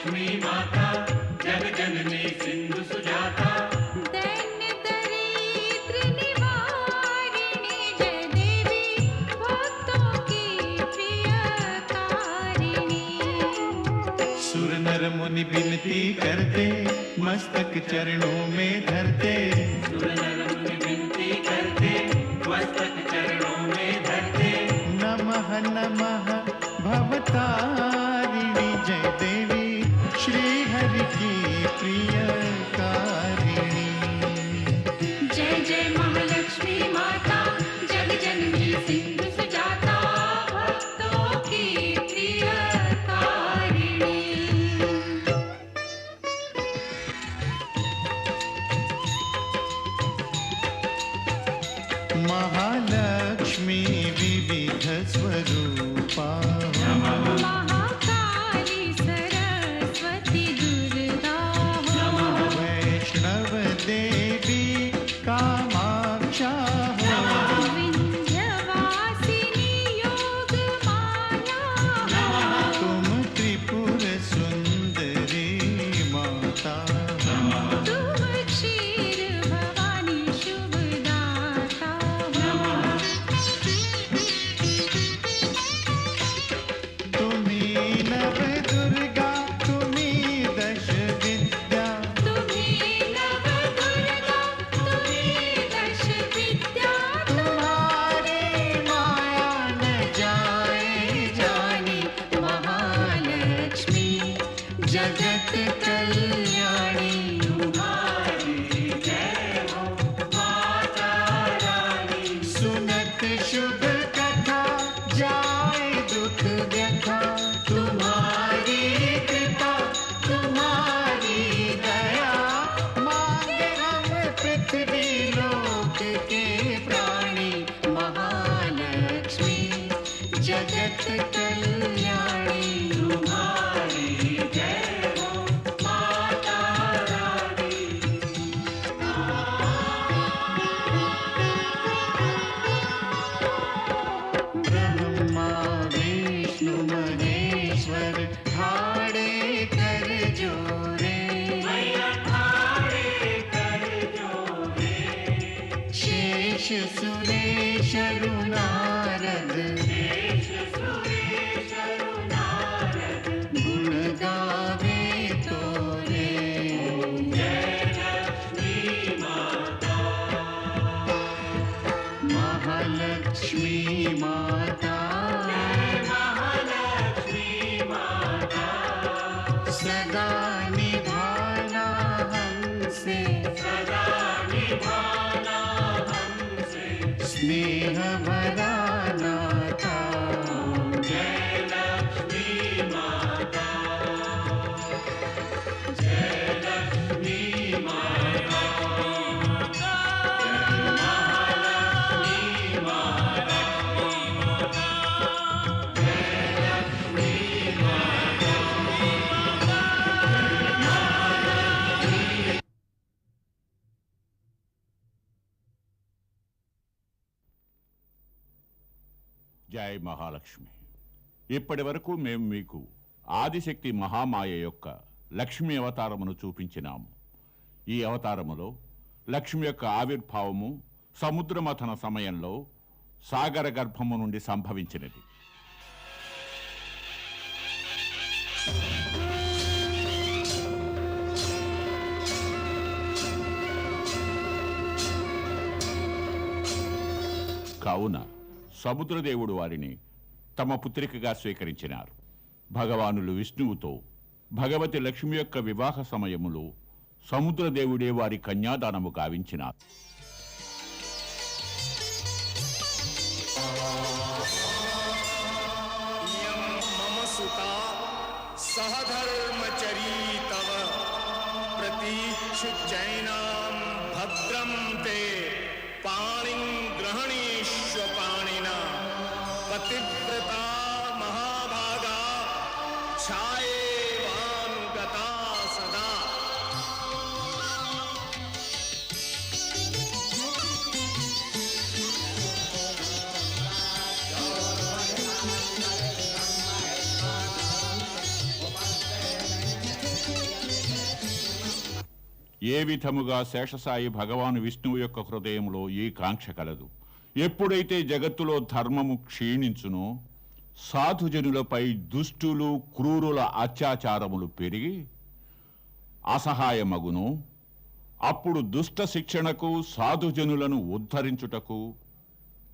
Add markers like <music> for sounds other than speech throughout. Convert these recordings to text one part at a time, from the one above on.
लक्ष्मी माता जग जननी सिंधु सुजाता। सुर मुनि बिनती करते मस्तक चरणों में धरते। सुर बिनती करते मस्तक चरणों में धरते। नमः नमः भवतारिणी जय देवी श्री हरि की प्रिय। स्नेह भरा ఇప్పటి వరకు మేము మీకు ఆదిశక్తి మహామాయ యొక్క లక్ష్మి అవతారమును చూపించినాము. ఈ అవతారములో లక్ష్మి యొక్క ఆవిర్భావము సముద్రమథన సమయంలో సాగర గర్భము నుండి సంభవించినది. కావున సముద్రదేవుడు వారిని తమ పుత్రికగా స్వీకరించినారు. భగవానులు విష్ణువుతో భగవతి లక్ష్మి యొక్క వివాహ సమయములో సముద్రదేవుడే వారి కన్యాదానము గావించినారు. ఏ విధముగా శేషసాయి భగవాను విష్ణువు యొక్క హృదయంలో ఈ కాంక్ష కలదు. ఎప్పుడైతే జగత్తులో ధర్మము క్షీణించునో సాధుజనులపై దుష్టులు క్రూరుల అత్యాచారములు పెరిగి అసహాయమగును. అప్పుడు దుష్ట శిక్షణకు సాధుజనులను ఉద్ధరించుటకు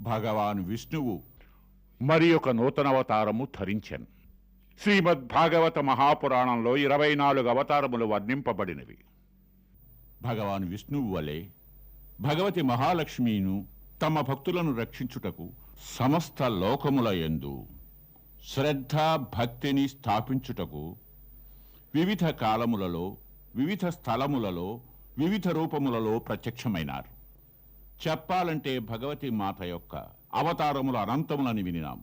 భగవాన్ విష్ణువు మరి ఒక నూతనవతారము ధరించను. శ్రీమద్ భాగవత మహాపురాణంలో ఇరవై నాలుగు అవతారములు వర్ణింపబడినవి. భగవాన్ విష్ణువు వలె భగవతి మహాలక్ష్మిను తమ భక్తులను రక్షించుటకు సమస్త లోకముల యందు శ్రద్ధ భక్తిని స్థాపించుటకు వివిధ కాలములలో వివిధ స్థలములలో వివిధ రూపములలో ప్రత్యక్షమైనారు. చెప్పాలంటే భగవతి మాత యొక్క అవతారముల అనంతములని వినినాము.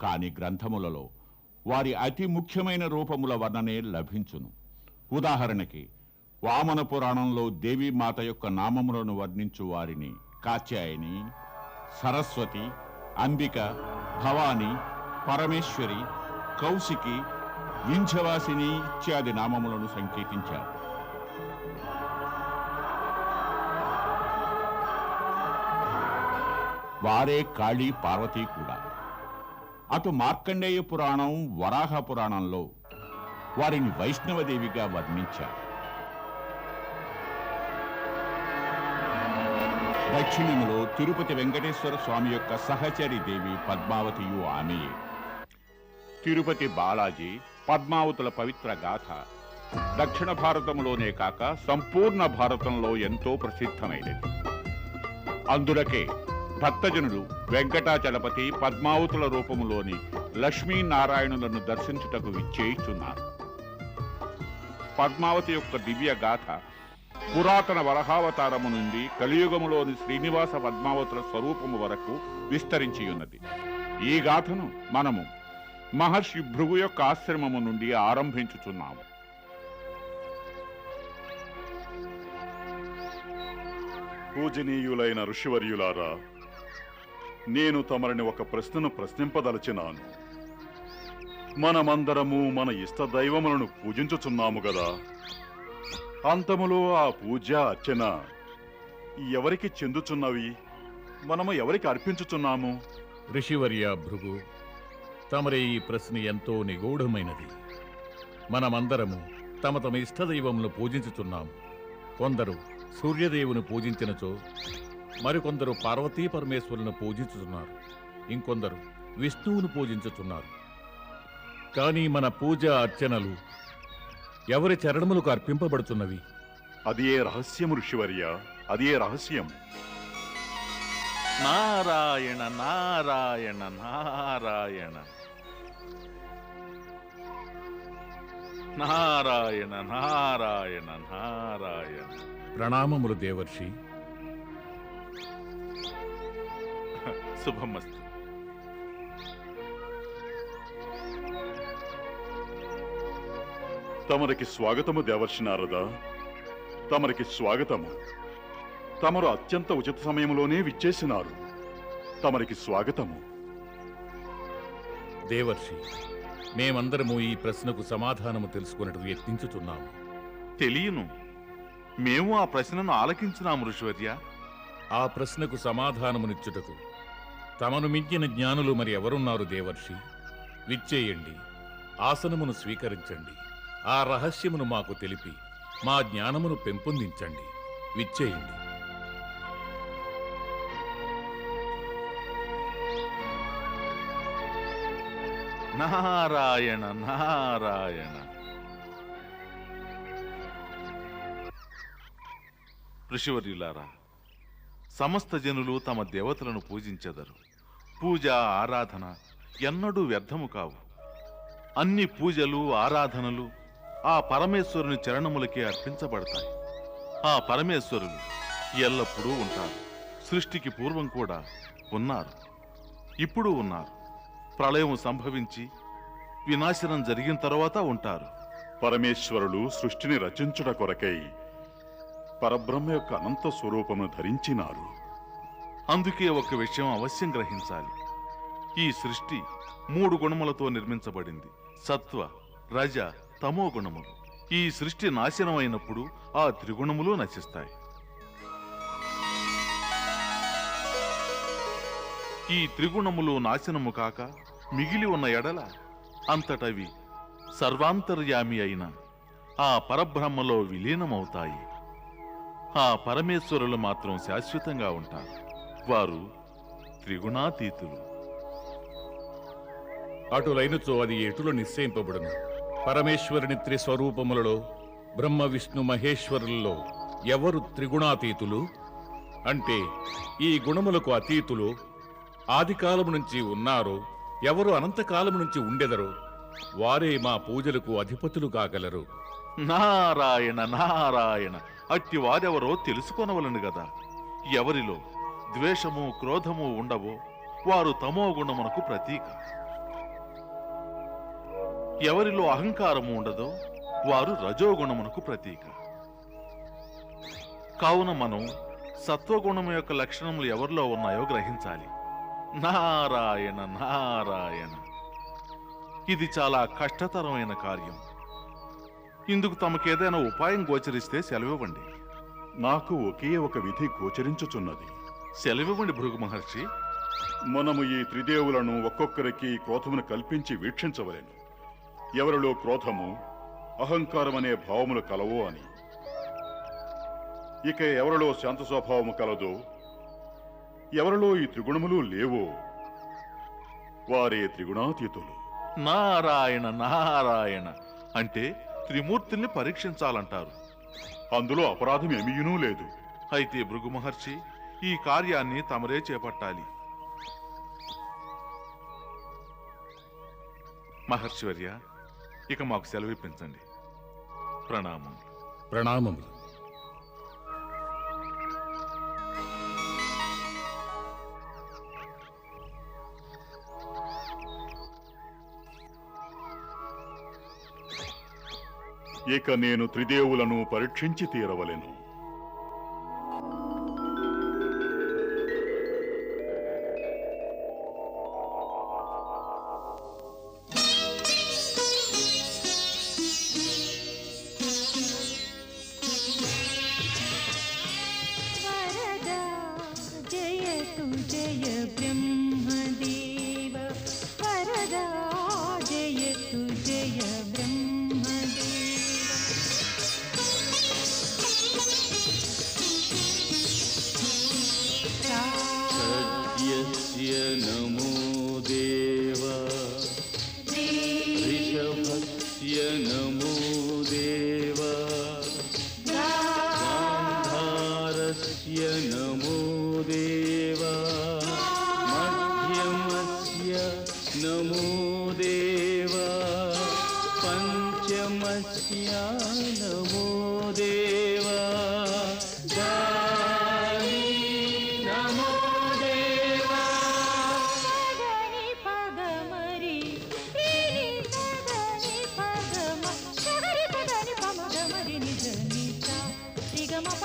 కాని గ్రంథములలో వారి అతి ముఖ్యమైన రూపముల వర్ణనే లభించును. ఉదాహరణకి వామన పురాణంలో దేవీ మాత యొక్క నామములను వర్ణించు వారిని కాత్యాయని సరస్వతి అంబిక భవాని పరమేశ్వరి కౌశికి వింధ్యవాసిని ఇత్యాది నామములను సంకేతించారు. వారే కాళీ పార్వతి కూడా. అటు మార్కండేయ పురాణం వరాహ పురాణంలో వారిని వైష్ణవదేవిగా వర్ణించారు. దక్షిణములో తిరుపతి వెంకటేశ్వర స్వామి యొక్క సహచరి దేవి పద్మావతియు ఆమెయే. తిరుపతి బాలాజీ పద్మావతుల పవిత్ర గాథ దక్షిణ భారతంలోనే కాక సంపూర్ణ భారతంలో ఎంతో ప్రసిద్ధమైనది. అందులకే భక్తజనులు వెంకటాచలపతి పద్మావతుల రూపంలోని లక్ష్మీనారాయణులను దర్శించుటకు విచ్చేయిస్తున్నారు పద్మావతి యొక్క దివ్య గాథ పురాతన వరహావతారము నుండి కలియుగములోని శ్రీనివాస పద్మావతుల స్వరూపము వరకు విస్తరించి ఉన్నది ఈ గాథను మనము మహర్షి భృగు యొక్క ఆశ్రమము నుండి ఆరంభించుచున్నాము. పూజనీయులైన ఋషివర్యులారా నేను తమరిని ఒక ప్రశ్నను ప్రశ్నింపదలచినాను. మనమందరము మన ఇష్ట దైవములను పూజించుచున్నాము గదా. అంతములో ఆ పూజ అర్చన ఎవరికి చెందుచున్నవి? మనము ఎవరికి అర్పించుచున్నాము? ఋషివర్య భృగు తమరి ఈ ప్రశ్న ఎంతో నిగూఢమైనది. మనమందరము తమ తమ ఇష్టదైవమును పూజించుచున్నాము కొందరు సూర్యదేవుని పూజించినచో మరికొందరు పార్వతీ పరమేశ్వరులను పూజించుతున్నారు ఇంకొందరు విష్ణువును పూజించుచున్నారు. కానీ మన పూజ అర్చనలు ఎవరి చరణములకు అర్పింపబడుతున్నవి? అది ఏ రహస్యము ఋషివర్య అది ఏ రహస్యం. నారాయణ నారాయణ నారాయణ. నారాయణ నారాయణ నారాయణ. ప్రణామములు దేవర్షి. శుభమస్తు. తమరికి స్వాగతము దేవర్షి నారద. తమరికి స్వాగతము. తమరు అత్యంత ఉచిత సమయంలోనే విచ్చేసినారు. తమరికి స్వాగతము. దేవర్షి మేమందరము ఈ ప్రశ్నకు సమాధానము తెలుసుకున్నట్టు యత్నించుతున్నాము తెలియను. మేము ఆ ప్రశ్నను ఆలకించినాము ఋషివర్య. ఆ ప్రశ్నకు సమాధానమునిచ్చుటకు. తమను మించిన జ్ఞానులు మరి ఎవరున్నారు దేవర్షి? విచ్చేయండి. ఆసనమును స్వీకరించండి. ఆ రహస్యమును మాకు తెలిపి మా జ్ఞానమును పెంపొందించండి. విచ్చేయండి. నారాయణ నారాయణ. ఋషివర్యులారా సమస్త జనులు తమ దేవతలను పూజించెదరు. పూజ ఆరాధన ఎన్నడూ వ్యర్థము కావు. అన్ని పూజలు ఆరాధనలు ఆ పరమేశ్వరుని చరణములకే అర్పించబడతాయి. ఆ పరమేశ్వరులు ఎల్లప్పుడూ ఉంటారు. సృష్టికి పూర్వం కూడా ఉన్నారు. ఇప్పుడు ఉన్నారు. ప్రళయం సంభవించి వినాశనం జరిగిన తర్వాత ఉంటారు. పరమేశ్వరులు సృష్టిని రచించుట కొరకై పరబ్రహ్మ యొక్క అనంత స్వరూపమును ధరించినారు. అందుకే ఒక విషయం అవశ్యం గ్రహించాలి. ఈ సృష్టి మూడు గుణములతో నిర్మించబడింది. సత్వ రజ తమో గుణములు. ఈ సృష్టి నాశనం అయినప్పుడు ఆ త్రిగుణములు నశిస్తాయి. ఈ త్రిగుణములు నాశనము కాక మిగిలి ఉన్న ఎడల అంతటవి సర్వాంతర్యామి అయిన ఆ పరబ్రహ్మలో విలీనమవుతాయి. ఆ పరమేశ్వరులు మాత్రం శాశ్వతంగా ఉంటారు. వారు త్రిగుణాతీతులు. అటులైనచో అది ఎటులో నిశ్చయింపబడును? పరమేశ్వరుని త్రిస్వరూపములలో బ్రహ్మ విష్ణు మహేశ్వరులలో ఎవరు త్రిగుణాతీతులు? అంటే ఈ గుణములకు అతీతులు ఆదికాలము నుంచి ఉన్నారో ఎవరు అనంతకాలము నుంచి ఉండెదరో వారే మా పూజలకు అధిపతులు కాగలరు. నారాయణ నారాయణ అట్టి వారెవరో తెలుసుకొనవలను గదా. ఎవరిలో ద్వేషము క్రోధము ఉండవో వారు తమో గుణమునకు ప్రతీక. ఎవరిలో అహంకారము ఉండదో వారు రజోగుణమునకు ప్రతీక. కావున మనం సత్వగుణము యొక్క లక్షణములు ఎవరిలో ఉన్నాయో గ్రహించాలి. నారాయణ నారాయణ. ఇది చాలా కష్టతరమైన కార్యం. ఇందుకు తమకేదైనా ఉపాయం గోచరిస్తే సెలవివ్వండి. నాకు ఒకే ఒక విధి గోచరించుచున్నది. సెలవివ్వండి భృగు మహర్షి. మనము ఈ త్రిదేవులను ఒక్కొక్కరికి క్రోధమును కల్పించి వీక్షించవలెను. ఎవరిలో క్రోధము అహంకారం అనే భావములు కలవో అని. ఇక ఎవరిలో శాంత స్వభావము కలదో ఎవరిలో ఈ త్రిగుణములు లేవో వారే త్రిగుణాతీతులు. నారాయణ నారాయణ అంటే త్రిమూర్తుల్ని పరీక్షించాలంటారు. అందులో అపరాధం ఏమీయునూ లేదు. అయితే భృగు మహర్షి ఈ కార్యాన్ని తమరే చేపట్టాలి. మహర్షివర్య ఇక మాకు సెలవిప్పించండి. ప్రణామం ప్రణామములు. ఇక నేను త్రిదేవులను పరీక్షించి తీరవలెను.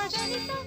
Jennifer.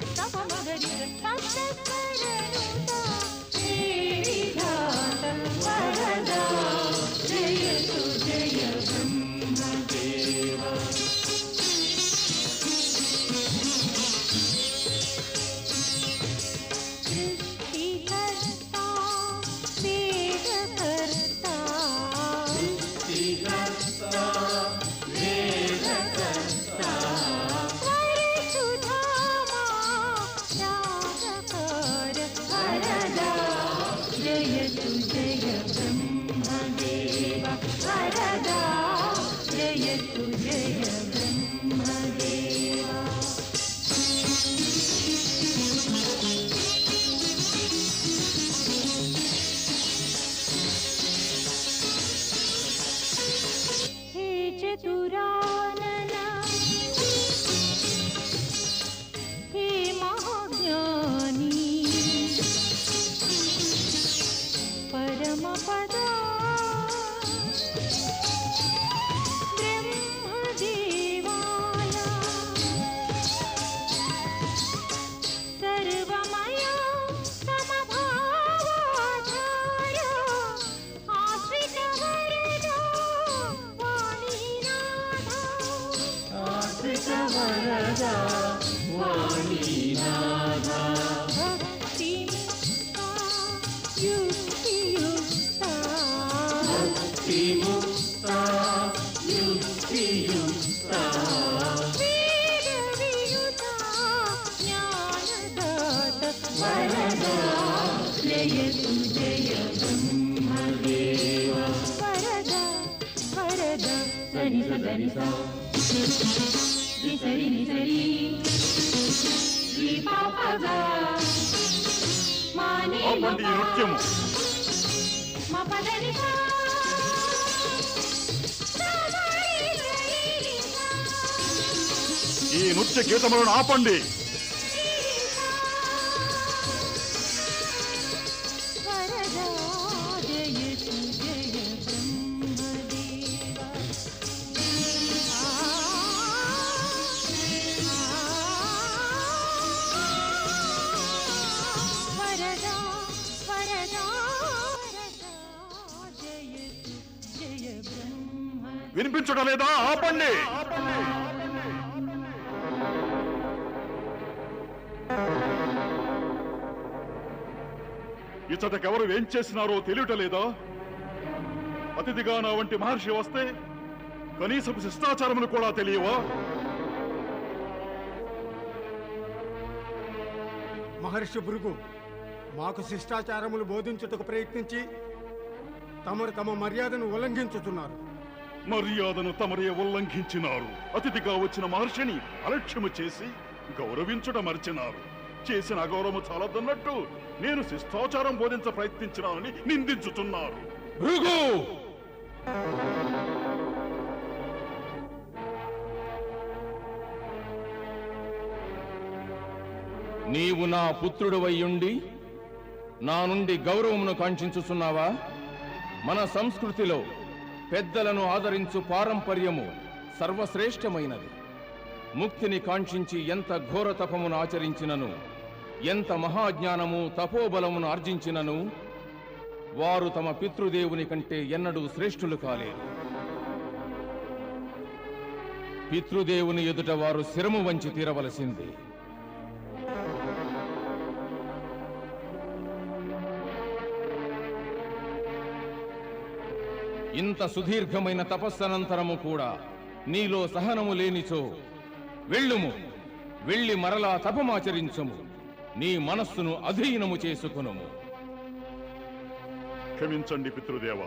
నృత్యము. ఈ నృత్య గీతములను ఆపండి. వినిపించడం లేదా ఆపండి. ఇచ్చటకెవరు ఏం చేసినారో తెలియటలేదా? అతిథిగా నా వంటి మహర్షి వస్తే కనీసపు శిష్టాచారములు కూడా తెలియవా? మహర్షి భృగు మాకు శిష్టాచారములు బోధించుటకు ప్రయత్నించి తమరు తమ మర్యాదను ఉల్లంఘించుతున్నారు మర్యాదను తమరే ఉల్లంఘించినారు. అతిథిగా వచ్చిన మహర్షిని అలక్ష్యము చేసి గౌరవించుట మరిచినారు. చేసిన అగౌరవము చాలదన్నట్టు నేను శిష్టాచారం బోధించ ప్రయత్నించినానని నిందించుతున్నారు భృగు! నీవు నా పుత్రుడువయ్యుండి నా నుండి గౌరవమును కాంక్షించుచున్నావా? మన సంస్కృతిలో పెద్దలను ఆదరించు పారంపర్యము సర్వశ్రేష్టమైనది. ముక్తిని కాంక్షించి ఎంత ఘోర తపమును ఆచరించినను ఎంత మహాజ్ఞానము తపోబలమును ఆర్జించినను వారు తమ పితృదేవుని కంటే ఎన్నడూ శ్రేష్ఠులు కాలేరు పితృదేవుని ఎదుట వారు శిరము వంచి తీరవలసింది. ఇంత సుదీర్ఘమైన తపస్సనంతరము కూడా నీలో సహనము లేనిచో వెళ్ళుము. వెళ్ళి మరలా తపమాచరించము. నీ మనస్సును అధీనము చేసుకునుము. క్షమించండి పితృదేవ.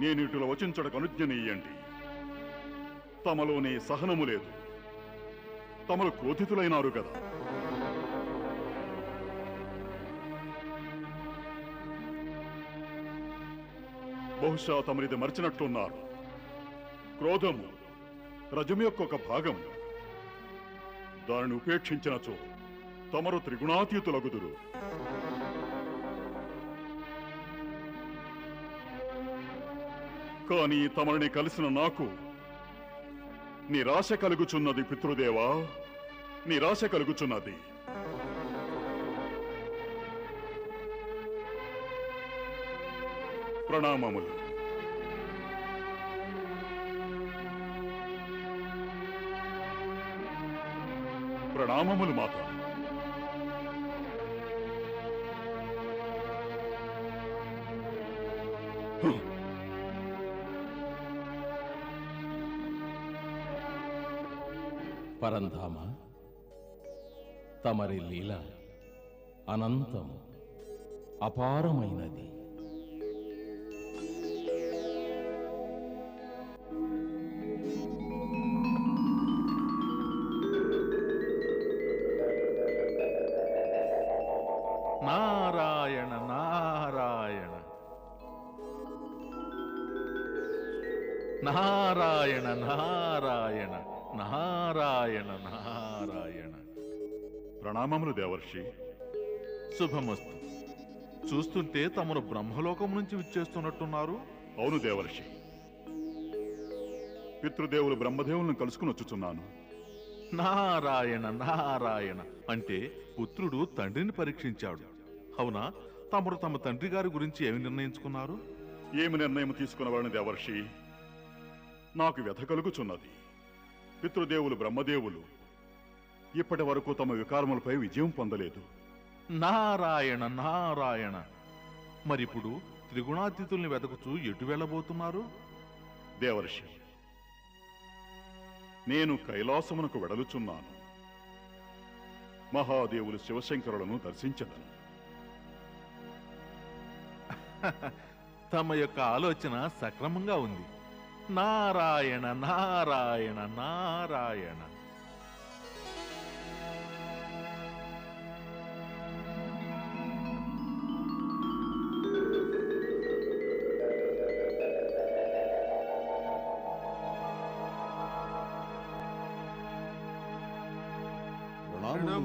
నేను ఇటుల వచించడకు అనుజ్ఞనీయండి. తమలోనే సహనము లేదు. తమలు క్రోధితులైనారు కదా. బహుశా తమరిది మర్చినట్లున్నారు. క్రోధము రజము యొక్క ఒక భాగం. దానిని ఉపేక్షించినచో తమరు త్రిగుణాతీతులగుదురు. కానీ తమరిని కలిసిన నాకు నిరాశ కలుగుచున్నది పితృదేవా! నిరాశ కలుగుచున్నది. ప్రణామములు. ప్రణామములు మాత. పరంధామ తమరి లీల అనంతము అపారమైనది. ప్రణామములు దేవర్షి. శుభమస్తు. చూస్తుంటే తమను బ్రహ్మలోకం నుంచి విచ్చేస్తున్నట్టున్నారు? అవును దేవర్షి. పితృదేవులు బ్రహ్మదేవులను కలుసుకుని వచ్చుచున్నాను. నారాయణ నారాయణ అంటే పుత్రుడు తండ్రిని పరీక్షించాడు. అవునా? తమరు తమ తండ్రి గారి గురించి ఏమి నిర్ణయించుకున్నారు? ఏమి నిర్ణయం తీసుకున్నవాడిని దేవర్షి? నాకు వ్యథ కలుగుచున్నది. పితృదేవులు బ్రహ్మదేవులు ఇప్పటి వరకు తమ వికారములపై విజయం పొందలేదు. నారాయణ నారాయణ. మరిప్పుడు త్రిగుణాతీతుల్ని వెతకుచూ ఎటు వెళ్ళబోతున్నారు? దేవర్షి నేను కైలాసమునకు వెడలుచున్నాను. మహాదేవులు శివశంకరులను దర్శించదను. <laughs> తమ యొక్క ఆలోచన సక్రమంగా ఉంది. నారాయణ నారాయణ నారాయణ.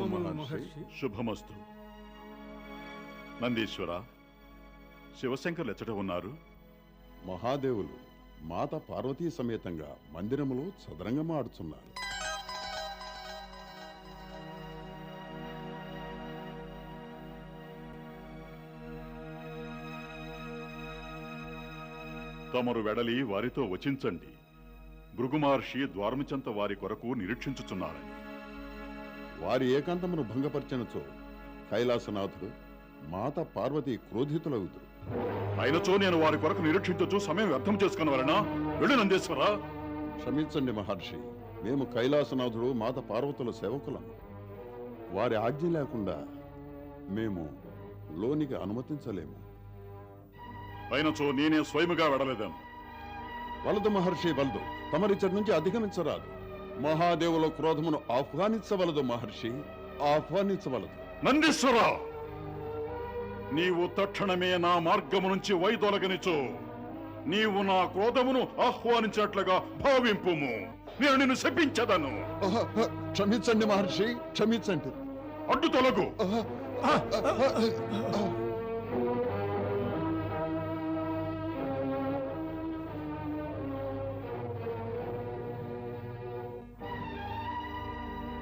మహర్షి. శుభమస్తు. నందీశ్వర శివశంకర్లు ఎచ్చట ఉన్నారు. మహాదేవులు మాత పార్వతీ సమేతంగా మందిరములో చదరంగమాడుచున్నారు తమరు వెడలి వారితో వచించండి. భృగుమహర్షి ద్వారముచంత వారి కొరకు నిరీక్షించుచున్నారని. వారి ఏకాంతమును భంగపరిచినచో కైలాసనాథుడు మాత పార్వతి క్రోధితులవుదురు అయినచో నేను వారి కొరకు నిరీక్షించచ్చు సమయం వ్యర్థం చేసుకున్న వలన. వెళ్ళు నందేశ్వర. క్షమించండి మహర్షి మేము కైలాసనాథుడు మాత పార్వతుల సేవకులము వారి ఆజ్ఞ లేకుండా మేము లోనికి అనుమతించలేము. అయినచో నేనే స్వయముగా వెడలేదాను. వలదు మహర్షి వలదు. తమరిచ్చటి నుంచి అధిగమించరాదు. మహాదేవుల క్రోధమును ఆహ్వానించవలదు మహర్షి ఆహ్వానించవలదు. నందీశ్వర! నీవు తక్షణమే నా మార్గము నుంచి వైదొలగనిచో నీవు నా క్రోధమును ఆహ్వానించినట్లుగా భావింపుము. నేను నిన్ను శపించదను క్షమించండి మహర్షి క్షమించండి. అడ్డు తొలగు.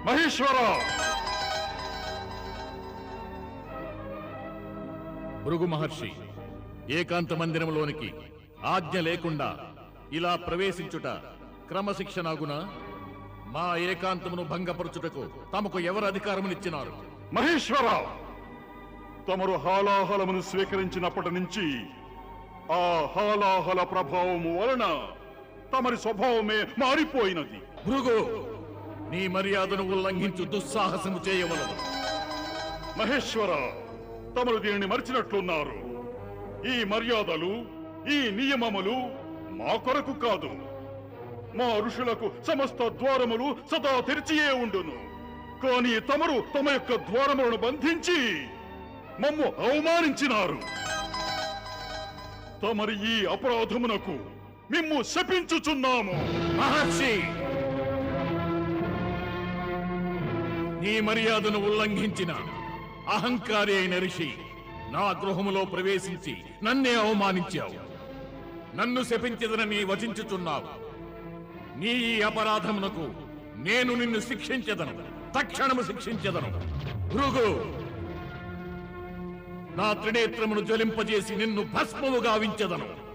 మహేశ్వర భృగు మహర్షి ఏకాంత మందిరంలోనికి ఆజ్ఞ లేకుండా ఇలా ప్రవేశించుట క్రమశిక్షణాగున? మా ఏకాంతమును భంగపరచుటకు తమకు ఎవరు అధికారమునిచ్చినారు? మహేశ్వర తమరు హాలాహలమును స్వీకరించినప్పటి నుంచి ఆ హాలాహల ప్రభావము వలన తమరి స్వభావమే మారిపోయినది. భృగు! నీ మర్యాదను ఉల్లంఘించు దుస్సాహసము చేయవలదు. మహేశ్వర తమరు దీనిని మరిచినట్లున్నారు. ఈ మర్యాదలు ఈ నియమములు మా కొరకు కాదు. మా ఋషులకు సమస్త ద్వారములు సదా తెరిచియే ఉండును. కానీ తమరు తమ యొక్క ద్వారములను బంధించి మమ్ము అవమానించినారు. తమరి ఈ అపరాధమునకు మిమ్ము శపించుచున్నాము. మహర్షి! నీ మర్యాదను ఉల్లంఘించిన అహంకారి అయిన ఋషి నా గృహములో ప్రవేశించి నన్నే అవమానించావు. నన్ను శపించదనని వచించుచున్నావు. నీ ఈ అపరాధమునకు నేను నిన్ను శిక్షించదను. తక్షణము శిక్షించదను. భృగు! నా త్రినేత్రమును జ్వలింపజేసి నిన్ను భస్మము గావించదను